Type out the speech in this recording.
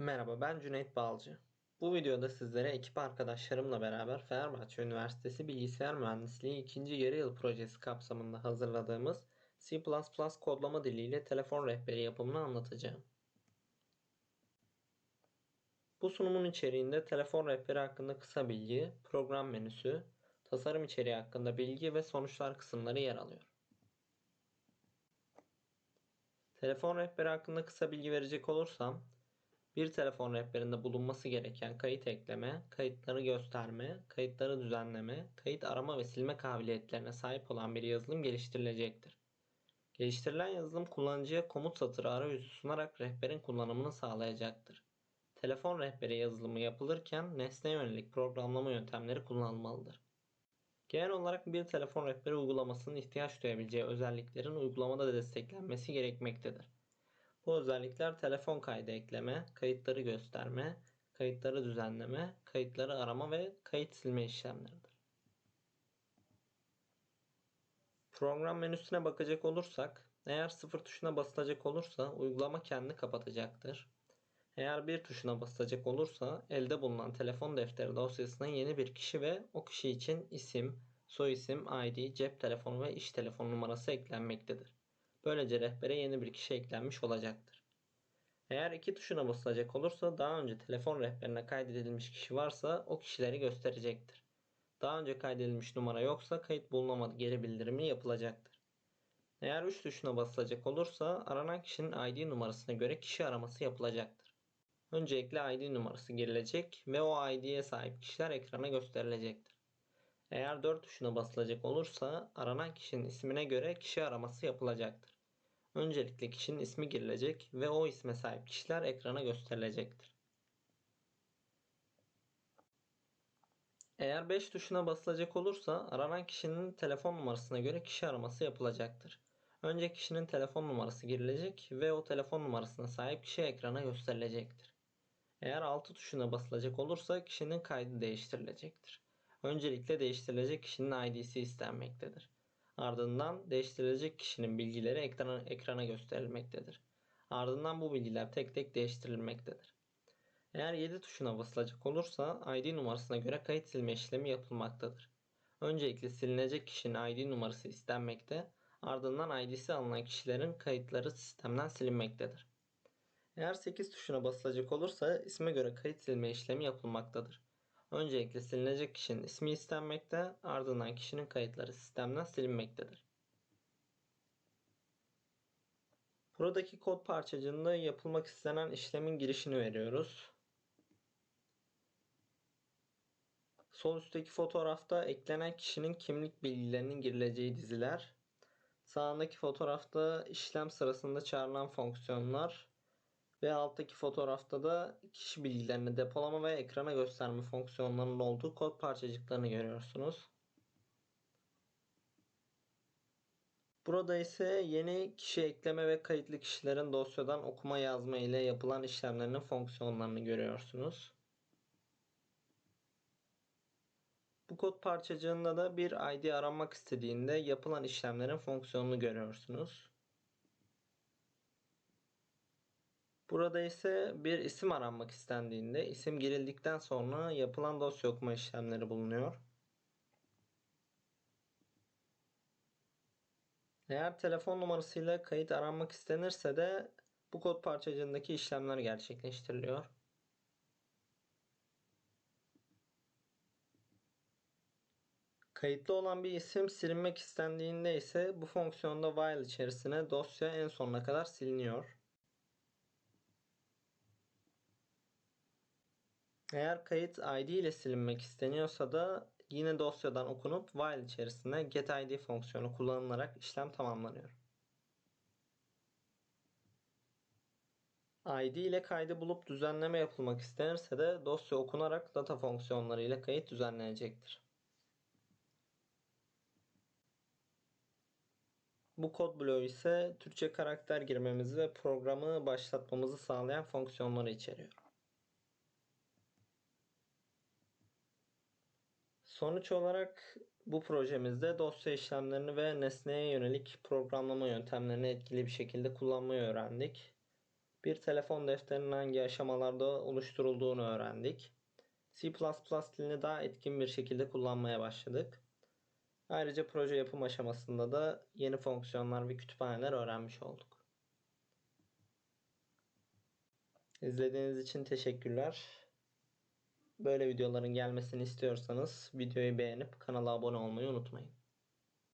Merhaba ben Cüneyt Balcı. Bu videoda sizlere ekip arkadaşlarımla beraber Fenerbahçe Üniversitesi Bilgisayar Mühendisliği 2. yarı yıl projesi kapsamında hazırladığımız C++ kodlama diliyle telefon rehberi yapımını anlatacağım. Bu sunumun içeriğinde telefon rehberi hakkında kısa bilgi, program menüsü, tasarım içeriği hakkında bilgi ve sonuçlar kısımları yer alıyor. Telefon rehberi hakkında kısa bilgi verecek olursam, bir telefon rehberinde bulunması gereken kayıt ekleme, kayıtları gösterme, kayıtları düzenleme, kayıt arama ve silme kabiliyetlerine sahip olan bir yazılım geliştirilecektir. Geliştirilen yazılım kullanıcıya komut satırı arayüzü sunarak rehberin kullanımını sağlayacaktır. Telefon rehberi yazılımı yapılırken nesne yönelik programlama yöntemleri kullanılmalıdır. Genel olarak bir telefon rehberi uygulamasının ihtiyaç duyabileceği özelliklerin uygulamada desteklenmesi gerekmektedir. Bu özellikler telefon kaydı ekleme, kayıtları gösterme, kayıtları düzenleme, kayıtları arama ve kayıt silme işlemleridir. Program menüsüne bakacak olursak, eğer sıfır tuşuna basılacak olursa uygulama kendini kapatacaktır. Eğer bir tuşuna basılacak olursa elde bulunan telefon defteri dosyasına yeni bir kişi ve o kişi için isim, soyisim, ID, cep telefonu ve iş telefon numarası eklenmektedir. Böylece rehbere yeni bir kişi eklenmiş olacaktır. Eğer iki tuşuna basılacak olursa daha önce telefon rehberine kaydedilmiş kişi varsa o kişileri gösterecektir. Daha önce kaydedilmiş numara yoksa kayıt bulunamadı geri bildirimi yapılacaktır. Eğer 3 tuşuna basılacak olursa aranan kişinin ID numarasına göre kişi araması yapılacaktır. Öncelikle ID numarası girilecek ve o ID'ye sahip kişiler ekrana gösterilecektir. Eğer 4 tuşuna basılacak olursa aranan kişinin ismine göre kişi araması yapılacaktır. Öncelikle kişinin ismi girilecek ve o isme sahip kişiler ekrana gösterilecektir. Eğer 5 tuşuna basılacak olursa aranan kişinin telefon numarasına göre kişi araması yapılacaktır. Önce kişinin telefon numarası girilecek ve o telefon numarasına sahip kişi ekrana gösterilecektir. Eğer 6 tuşuna basılacak olursa kişinin kaydı değiştirilecektir. Öncelikle değiştirilecek kişinin ID'si istenmektedir. Ardından değiştirilecek kişinin bilgileri ekrana, ekrana gösterilmektedir. Ardından bu bilgiler tek tek değiştirilmektedir. Eğer 7 tuşuna basılacak olursa ID numarasına göre kayıt silme işlemi yapılmaktadır. Öncelikle silinecek kişinin ID numarası istenmekte, ardından ID'si alınan kişilerin kayıtları sistemden silinmektedir. Eğer 8 tuşuna basılacak olursa isme göre kayıt silme işlemi yapılmaktadır. Öncelikle silinecek kişinin ismi istenmekte, ardından kişinin kayıtları sistemden silinmektedir. Buradaki kod parçacığında yapılmak istenen işlemin girişini veriyoruz. Sol üstteki fotoğrafta eklenen kişinin kimlik bilgilerinin girileceği diziler. Sağındaki fotoğrafta işlem sırasında çağrılan fonksiyonlar ve alttaki fotoğrafta da kişi bilgilerini depolama ve ekrana gösterme fonksiyonlarının olduğu kod parçacıklarını görüyorsunuz. Burada ise yeni kişi ekleme ve kayıtlı kişilerin dosyadan okuma yazma ile yapılan işlemlerinin fonksiyonlarını görüyorsunuz. Bu kod parçacığında da bir ID aranmak istediğinde yapılan işlemlerin fonksiyonunu görüyorsunuz. Burada ise bir isim aranmak istendiğinde isim girildikten sonra yapılan dosya okuma işlemleri bulunuyor. Eğer telefon numarasıyla kayıt aranmak istenirse de bu kod parçacığındaki işlemler gerçekleştiriliyor. Kayıtlı olan bir isim silinmek istendiğinde ise bu fonksiyonda while içerisine dosya en sonuna kadar siliniyor. Eğer kayıt ID ile silinmek isteniyorsa da yine dosyadan okunup while içerisinde getID fonksiyonu kullanılarak işlem tamamlanıyor. ID ile kaydı bulup düzenleme yapılmak istenirse de dosya okunarak data fonksiyonları ile kayıt düzenlenecektir. Bu kod bloğu ise Türkçe karakter girmemizi ve programı başlatmamızı sağlayan fonksiyonları içeriyor. Sonuç olarak bu projemizde dosya işlemlerini ve nesneye yönelik programlama yöntemlerini etkili bir şekilde kullanmayı öğrendik. Bir telefon defterinin hangi aşamalarda oluşturulduğunu öğrendik. C++ dilini daha etkin bir şekilde kullanmaya başladık. Ayrıca proje yapım aşamasında da yeni fonksiyonlar ve kütüphaneler öğrenmiş olduk. İzlediğiniz için teşekkürler. Böyle videoların gelmesini istiyorsanız videoyu beğenip kanala abone olmayı unutmayın.